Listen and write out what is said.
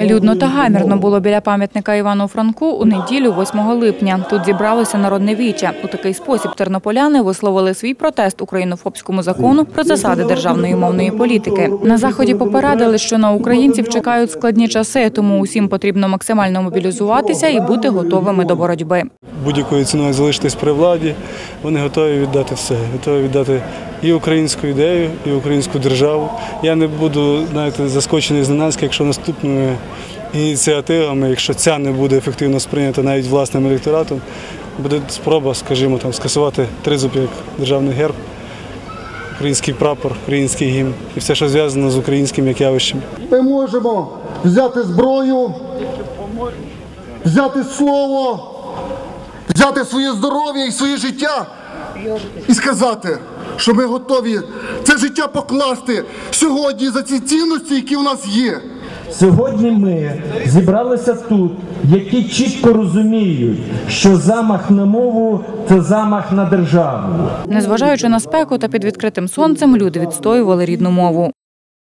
Людно та гамірно було біля пам'ятника Івану Франку у неділю 8 липня. Тут зібралося народне віче. У такий спосіб тернополяни висловили свій протест українофобському закону про засади державної мовної політики. На заході попередили, що на українців чекають складні часи, тому усім потрібно максимально мобілізуватися і бути готовими до боротьби. Будь-якою ціною залишитись при владі. Вони готові віддати все, готові віддати і українську ідею, і українську державу. Я не буду знаєте, заскочений зненацька, якщо наступними ініціативами, якщо ця не буде ефективно сприйнята навіть власним електоратом, буде спроба, скажімо, там скасувати тризуб як державний герб, український прапор, український гімн і все, що зв'язано з українським як явищем. Ми можемо взяти зброю, взяти слово, взяти своє здоров'я і своє життя і сказати, що ми готові це життя покласти сьогодні за ці цінності, які у нас є. Сьогодні ми зібралися тут, які чітко розуміють, що замах на мову це замах на державу. Незважаючи на спеку та під відкритим сонцем, люди відстоювали рідну мову.